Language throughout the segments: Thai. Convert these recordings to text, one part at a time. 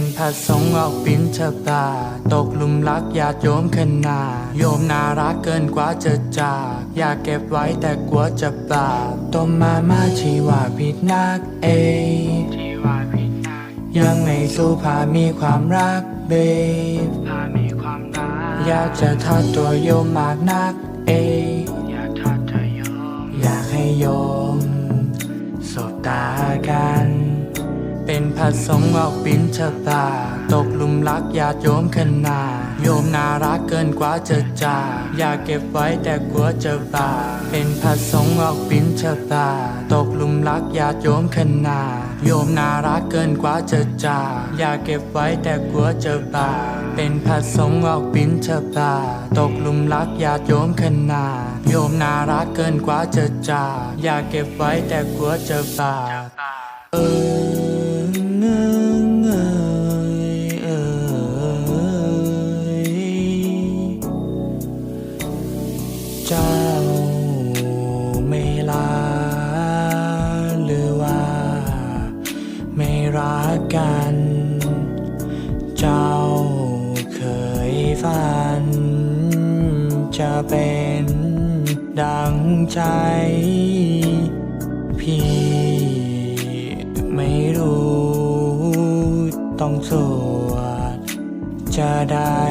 ระสงฆ์ออกบินชบาตกหลุมรักญาติโยมขนาดโยมน่ารักเกินกว่าจะจาก อยากเก็บไว้แต่กลัวจะบาปต้มมาม่าชีว่าผิดนักเอทีว่าผิดนักยังไม่สู้พามีความรักเบฟพามีความรักอยากจะทอดตัวโยมมากนักเออยากทอดเธอโยมอยากให้โยมสบตากัน เป็นพระสงฆ์ออกบินชบาตตกหลุมรักญาติโยมขนาดโยมน่ารักเกินกว่าจะจากอยากเก็บไว้แต่กลัวจะบา เป็นพระสงฆ์ออกบินชบาตตกหลุมรักญาติโยมขนาดโยมน่ารักเกินกว่าจะจากอยากเก็บไว้แต่กลัวจะบา เป็นพระสงฆ์ออกบินชบาตตกหลุมรักญาติโยมขนาดโยมน่ารักเกินกว่าจะจากอยากเก็บไว้แต่กลัวจะบาเออ กัน เจ้าเคยฝัน จะเป็นดังใจ พี่ไม่รู้ ต้องสวดจะได้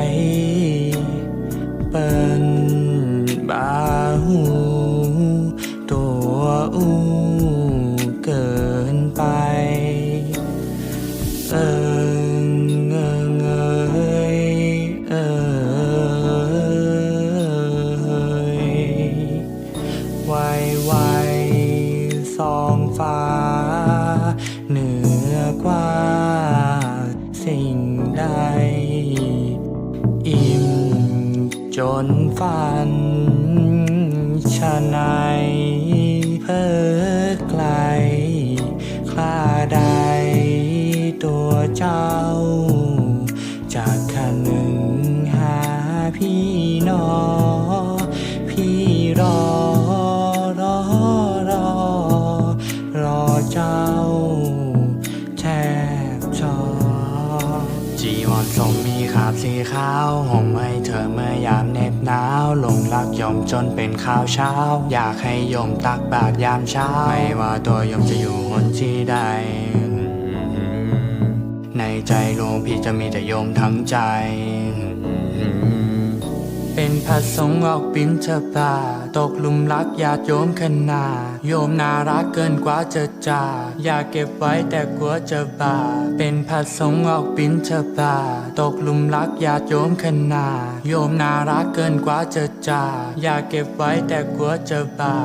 เปิ้นบา องฟ้า เหนือกว่าสิ่งใด อิ่มจนฝันชะไหน จีวรทรงมีขาบสีขาวห่มให้เธอเมื่อยามเหน็บหนาวหลงรักยมจนเป็นข้าวเช้า อยากให้ยมตักบาตรยามเช้า ไม่ว่าตัวยมจะอยู่หนที่ใด ในใจหลวงพี่จะมีแต่โยมทั้งใจ เป็นพระสงฆ์ออกบินชบาตตกหลุมรักญาติโยมขนาโยมน่ารักเกินกว่าจะจาอยากเก็บไว้แต่กลัวจะบาเป็นพระสงฆ์ออกบินชบาตตกหลุมรักญาติโยมขนาโยมน่ารักเกินกว่าจะจาอยากเก็บไว้แต่กลัวจะบา